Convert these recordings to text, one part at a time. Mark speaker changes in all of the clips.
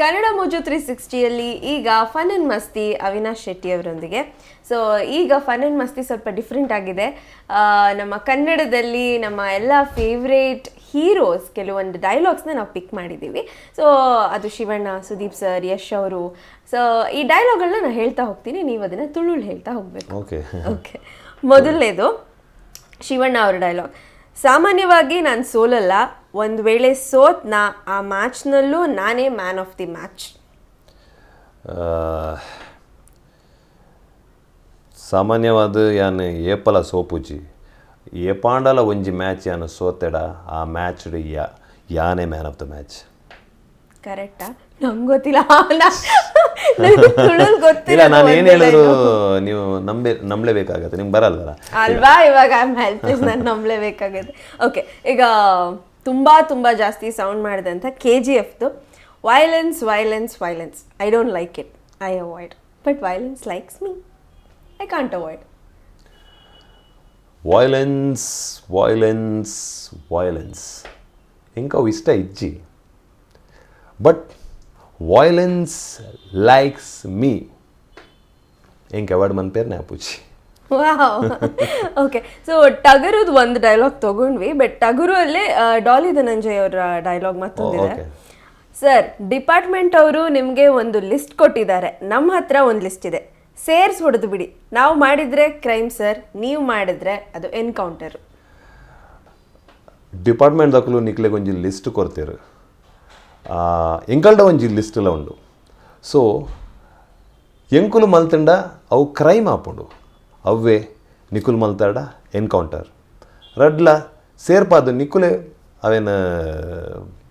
Speaker 1: ಕನ್ನಡ ಮೋಜು ತ್ರೀ ಸಿಕ್ಸ್ಟಿಯಲ್ಲಿ ಈಗ fun and ಮಸ್ತಿ ಅವಿನಾಶ್ ಶೆಟ್ಟಿ ಅವರೊಂದಿಗೆ. ಸೊ ಈಗ ಫನ್ ಅಂಡ್ ಮಸ್ತಿ ಸ್ವಲ್ಪ ಡಿಫ್ರೆಂಟ್ ಆಗಿದೆ. ನಮ್ಮ ಕನ್ನಡದಲ್ಲಿ ನಮ್ಮ ಎಲ್ಲ ಫೇವ್ರೇಟ್ ಹೀರೋಸ್ ಕೆಲವೊಂದು ಡೈಲಾಗ್ಸ್ನ ನಾವು ಪಿಕ್ ಮಾಡಿದ್ದೀವಿ. ಸೊ ಅದು ಶಿವಣ್ಣ ಸುದೀಪ್ ಸರ್ ಯಶ್ ಅವರು. ಸೊ ಈ ಡೈಲಾಗ್ಗಳನ್ನ ನಾನು ಹೇಳ್ತಾ ಹೋಗ್ತೀನಿ. ನೀವು ಅದನ್ನು ತುಳುಳು ಹೇಳ್ತಾ ಹೋಗಬೇಕು.
Speaker 2: ಓಕೆ
Speaker 1: ಓಕೆ ಮೊದಲನೇದು ಶಿವಣ್ಣ ಅವರ ಡೈಲಾಗ್ ಸಾಮಾನ್ಯವಾಗಿ ನಾನು ಸೋಲಲ್ಲ, ಒಂದು ವೇಳೆ ಸೋತ್ನ ಆ ಮ್ಯಾಚ್ನಲ್ಲೂ ನಾನೇ ಮ್ಯಾನ್ ಆಫ್ ದಿ ಮ್ಯಾಚ್.
Speaker 2: ಸಾಮಾನ್ಯವಾದ ಯಾನ್ ಏಪಲ ಸೋಪುಜಿ ಏಪಾಂಡಲ ಒಂಜಿ ಮ್ಯಾಚ್ ಯಾನ್ ಸೋತೆಡ, ಆ ಮ್ಯಾಚ್ ಯಾ, ಯಾನೇ ಮ್ಯಾನ್ ಆಫ್ ದ ಮ್ಯಾಚ್.
Speaker 1: ಕರೆಕ್ಟಾ? ನಂಗೆ ಗೊತ್ತಿಲ್ಲ. ಗೊತ್ತಿಲ್ಲ
Speaker 2: ನಾನು ಏನು ಹೇಳಿದ್ರು ನೀವು ನಂಬೆ ನಂಬಲೇಬೇಕಾಗತ್ತೆ. ನಿಮ್ಗೆ ಬರಲ್ಲ
Speaker 1: ಅಲ್ವಾ? ಇವಾಗ ಐ ಆಮ್ ನಂಬಲೇಬೇಕಾಗತ್ತೆ. ಓಕೆ ಈಗ ತುಂಬ ತುಂಬ ಜಾಸ್ತಿ ಸೌಂಡ್ ಮಾಡಿದೆ ಅಂತ K G ಎಫ್ದು violence violence violence I don't like it I avoid but violence likes me I can't avoid
Speaker 2: violence violence violence ಇಂಕ ಇಷ್ಟ ಇಜ್ಜಿ. ಬಟ್ વોયલેન્સ ಲೈಕ್ಸ್ ಮೀ એમ કહેવાડ ಮನ್ પેરને આપું
Speaker 1: છે ಓಕೆ ಸೊ ಟಗರುದು ಒಂದು ಡೈಲಾಗ್ ತಗೊಂಡ್ವಿ ಬಟ್ ಟಗರು ಅಲ್ಲಿ ಡಾಲಿ ಧನಂಜಯ್ ಅವರ ಡೈಲಾಗ್ ಮತ್ತೊಂದಿದೆ ಸರ್ ಡಿಪಾರ್ಟ್ಮೆಂಟ್ ಅವರು ನಿಮಗೆ ಒಂದು ಲಿಸ್ಟ್ ಕೊಟ್ಟಿದ್ದಾರೆ ನಮ್ಮ ಹತ್ರ ಒಂದು ಲಿಸ್ಟ್ ಇದೆ ಸೇರ್ಸ್ ಹೊಡೆದು ಬಿಡಿ ನಾವು ಮಾಡಿದರೆ ಕ್ರೈಮ್ ಸರ್ ನೀವು ಮಾಡಿದರೆ ಅದು ಎನ್ಕೌಂಟರ್
Speaker 2: ಡಿಪಾರ್ಟ್ಮೆಂಟ್ ದಾಖಲು ನಿಕ್ಲೆಗೆ ಒಂದು ಲಿಸ್ಟ್ ಕೊಡ್ತೀರಿ ఎంకల్డ ಒಂಜಿ ಲಿಸ್ಟ್ಲ ಉಂಡು ಸೊ ಎಂಕುಲು ಮಲ್ತಂಡ ಅವು ಕ್ರೈಮ್ ಆಪುಂಡು ಅವೇ ನಿಕುಲ್ ಮಲ್ತಾಡ ಎನ್ಕೌಂಟರ್ ರಡ್ಲ ಸೇರ್ಪಾದು ನಿಕುಲೆ ಅವೇನ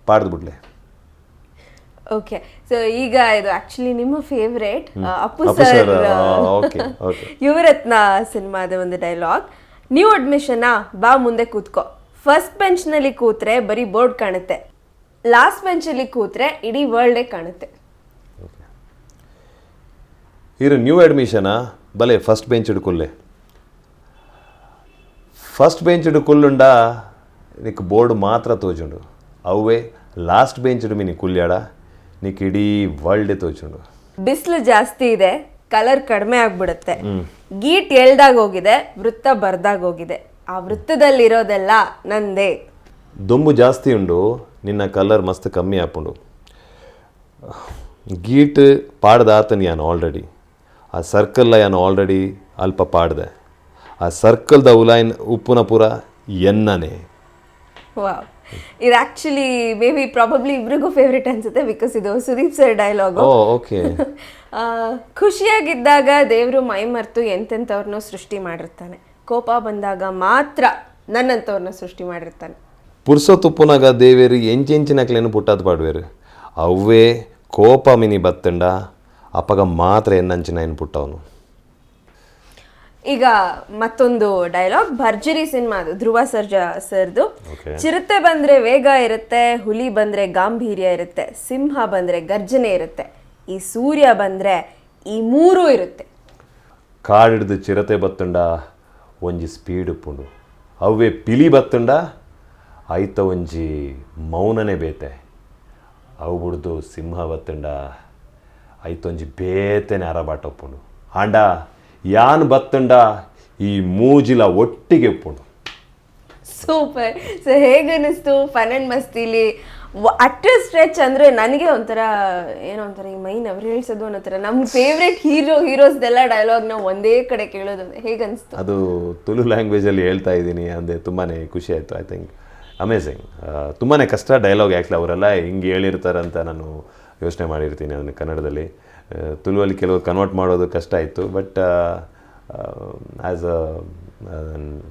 Speaker 2: ಪಾಡ್ದು ಬಿಡ್ಲೆ
Speaker 1: ಓಕೆ ಸೊ ಈಗ ಇದು ಆಕ್ಚುಲಿ ನಿಮ್ಮ favourite Appu
Speaker 2: Appu
Speaker 1: sir
Speaker 2: sir, ಆ, okay, okay.
Speaker 1: ಯುವರತ್ನ ಸಿನಿಮಾದ ಒಂದು ಡೈಲಾಗ್ ನ್ಯೂ ಅಡ್ಮಿಷನಾ ಬಾ ಮುಂದೆ ಕೂತ್ಕೋ ಫಸ್ಟ್ ಬೆಂಚ್ನಲ್ಲಿ ಕೂತ್ರೆ ಬರೀ ಬೋರ್ಡ್ ಕಾಣುತ್ತೆ ಲಾಸ್ಟ್ ಬೆಂಚಲ್ಲಿ ಕೂತ್ರೆ ಇಡೀ ವರ್ಲ್ಡೇ ಕಾಣುತ್ತೆ.
Speaker 2: ಇವರು ನ್ಯೂ ಅಡ್ಮಿಷನಾ ಬಲೆ ಫಸ್ಟ್ ಬೆಂಚ್ ಹಿಡ್ಕೊಲ್ಲೆ ಫಸ್ಟ್ ಬೆಂಚ್ ಹಿಡ್ಕೊಲ್ಲುಂಡ ನಿಕ್ ಬೋರ್ಡ್ ಮಾತ್ರ ತೋಜುಂಡು ಅವೇ ಲಾಸ್ಟ್ ಬೆಂಚ್ ಹಿಡ್ಮಿ ನೀ ಕುಲ್ಯಾಡ ನಿಕ್ ಇಡೀ ವರ್ಲ್ಡ್ ತೋಜುಂಡು
Speaker 1: ಬಿಸಿಲು ಜಾಸ್ತಿ ಇದೆ ಕಲರ್ ಕಡಿಮೆ ಆಗ್ಬಿಡುತ್ತೆ. ಗೀಟ್ ಎಳ್ದಾಗ ಹೋಗಿದೆ ವೃತ್ತ ಬರ್ದಾಗ ಹೋಗಿದೆ. ಆ ವೃತ್ತದಲ್ಲಿರೋದೆಲ್ಲ ನಂದೇ.
Speaker 2: ದುಂಬು ಜಾಸ್ತಿ ಉಂಡು. ನಿನ್ನ ಕಲರ್ ಮಸ್ತ್ ಕಮ್ಮಿ ಆಪುಂಡು ಗೀಟ್ ಪಾಡ್ದಾತನ್ ಯಾನು ಆಲ್ರೆಡಿ ಆ ಸರ್ಕಲ್ಲ ಯಾನು ಆಲ್ರೆಡಿ ಅಲ್ಪ ಪಾಡ್ದೆ. ಆ ಸರ್ಕಲ್ದ ಉಲಾಯ್ನ್ ಉಪ್ಪುನ ಪೂರ ಎನ್ನನೆ
Speaker 1: ಇದು ಆಕ್ಚುಲಿ ಮೇ ಬಿ ಪ್ರಾಬಬ್ಲಿ ಇಬ್ರಿಗೂ ಫೇವ್ರೇಟ್ ಅನ್ಸುತ್ತೆ ಬಿಕಾಸ್ ಇದು ಸುದೀಪ್ ಸರ್ ಡೈಲಾಗ್
Speaker 2: ಓಕೆ
Speaker 1: ಖುಷಿಯಾಗಿದ್ದಾಗ ದೇವರು ಮೈ ಮರೆತು ಎಂತೆಂಥವ್ರನ್ನೂ ಸೃಷ್ಟಿ ಮಾಡಿರ್ತಾನೆ. ಕೋಪ ಬಂದಾಗ ಮಾತ್ರ ನನ್ನಂಥವ್ರನ್ನ ಸೃಷ್ಟಿ ಮಾಡಿರ್ತಾನೆ.
Speaker 2: ಪುರ್ಸೊತ್ತುಪ್ಪುನಾಗ ದೇವೇರಿ ಎಂಚೆಂಚಿನಕ್ಲೇನು ಪುಟ್ಟಾದ್ ಪಾಡ್ವೇರು. ಅವೇ ಕೋಪ ಮಿನಿ ಬತ್ತಂಡ ಅಪ್ಪಗ ಮಾತ್ರ ಎನ್ನಂಚಿನ ಏನು ಪುಟ್ಟವನು.
Speaker 1: ಈಗ ಮತ್ತೊಂದು ಡೈಲಾಗ್ ಭರ್ಜರಿ ಸಿನಿಮಾದು ಧ್ರುವ ಸರ್ಜಾ ಸರ್ದು. ಚಿರತೆ ಬಂದ್ರೆ ವೇಗ ಇರುತ್ತೆ ಹುಲಿ ಬಂದ್ರೆ ಗಾಂಭೀರ್ಯ ಇರುತ್ತೆ ಸಿಂಹ ಬಂದ್ರೆ ಗರ್ಜನೆ ಇರುತ್ತೆ ಈ ಸೂರ್ಯ ಬಂದ್ರೆ ಈ ಮೂರು ಇರುತ್ತೆ.
Speaker 2: ಕಾಡಿಡ್ದು ಚಿರತೆ ಬತ್ತಂಡ ಒಂಜಿ ಸ್ಪೀಡ್ ಉಪ್ಪುಂಡು ಅವೇ ಪಿಲಿ ಬತ್ತಂಡ ಐತ ಒಂಜಿ ಮೌನನೇ ಬೇತೆ. ಅವು ಬಿಡ್ದು ಸಿಂಹ ಬತ್ತಂಡ ಐತೊಂಜಿ ಬೇತೆನೆ ಅರಬಾಟ ಉಪ್ಪುಂಡು ಆಂಡ ಯಾನ್ ಬತ್ತಂಡ ಈ ಮೂಜಿಲ ಒಟ್ಟಿಗೆ ಉಪ್ಪುಂಡು
Speaker 1: ಸೂಪರ್. ಸೊ ಹೇಗನ್ನಿಸ್ತು ಫನ್ ಅಂಡ್ ಮಸ್ತಿಲಿ ಅಟ್ ಸ್ಟ್ರೆಚ್ ಅಂದ್ರೆ ನನಗೆ ಒಂಥರ ಏನೋ ಒಂಥರ ಈ ಮೈನ್ ಅವ್ರು ಹೇಳ್ಸೋದು ಅನ್ನೋ ಥರ. ನಮ್ಮ ಫೇವ್ರೆಟ್ ಹೀರೋ ಹೀರೋಸ್ದೆಲ್ಲ ಡೈಲಾಗ್ನ ಒಂದೇ ಕಡೆ ಕೇಳೋದು. ಹೇಗನ್ನಿಸ್ತು?
Speaker 2: ಅದು ತುಳು ಲ್ಯಾಂಗ್ವೇಜಲ್ಲಿ ಹೇಳ್ತಾ ಇದ್ದೀನಿ ಅಂದರೆ ತುಂಬಾ ಖುಷಿ ಆಯಿತು ಐ ಥಿಂಕ್ ಅಮೇಝಿಂಗ್ ತುಂಬಾ ಕಷ್ಟ ಡೈಲಾಗ್ ಆ್ಯಕ್ಚುಲಿ ಅವರೆಲ್ಲ ಹಿಂಗೆ ಹೇಳಿರ್ತಾರಂತ ನಾನು ಯೋಚನೆ ಮಾಡಿರ್ತೀನಿ ಅದನ್ನು ಕನ್ನಡದಲ್ಲಿ. ತುಳುವಲ್ಲಿ ಕೆಲವು ಕನ್ವರ್ಟ್ ಮಾಡೋದು ಕಷ್ಟ ಆಯಿತು but as a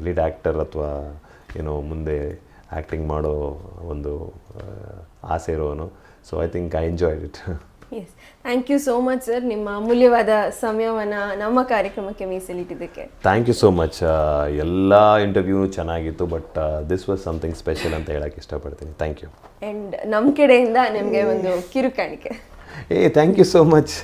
Speaker 2: lead actor ಅಥವಾ ಏನೋ ಮುಂದೆ ಆ್ಯಕ್ಟಿಂಗ್ ಮಾಡೋ ಒಂದು ಆಸೆ ಇರೋನು so I think I enjoyed it
Speaker 1: yes thank you so much sir ನಿಮ್ಮ ಅಮೂಲ್ಯವಾದ ಸಮಯವನ್ನು ನಮ್ಮ ಕಾರ್ಯಕ್ರಮಕ್ಕೆ ಮೀಸಲಿಟ್ಟಿದ್ದಕ್ಕೆ.
Speaker 2: ಥ್ಯಾಂಕ್ ಯು ಸೋ ಮಚ್ ಎಲ್ಲ ಇಂಟರ್ವ್ಯೂ ಚೆನ್ನಾಗಿತ್ತು but this was something special ಅಂತ ಹೇಳಕ್ಕೆ ಇಷ್ಟಪಡ್ತೀನಿ. ಥ್ಯಾಂಕ್ ಯು
Speaker 1: ಆ್ಯಂಡ್ ನಮ್ಮ ಕಡೆಯಿಂದ ನಿಮಗೆ ಒಂದು ಕಿರುಕಾಣಿಕೆ.
Speaker 2: ಏ ಥ್ಯಾಂಕ್ ಯು ಸೋ ಮಚ್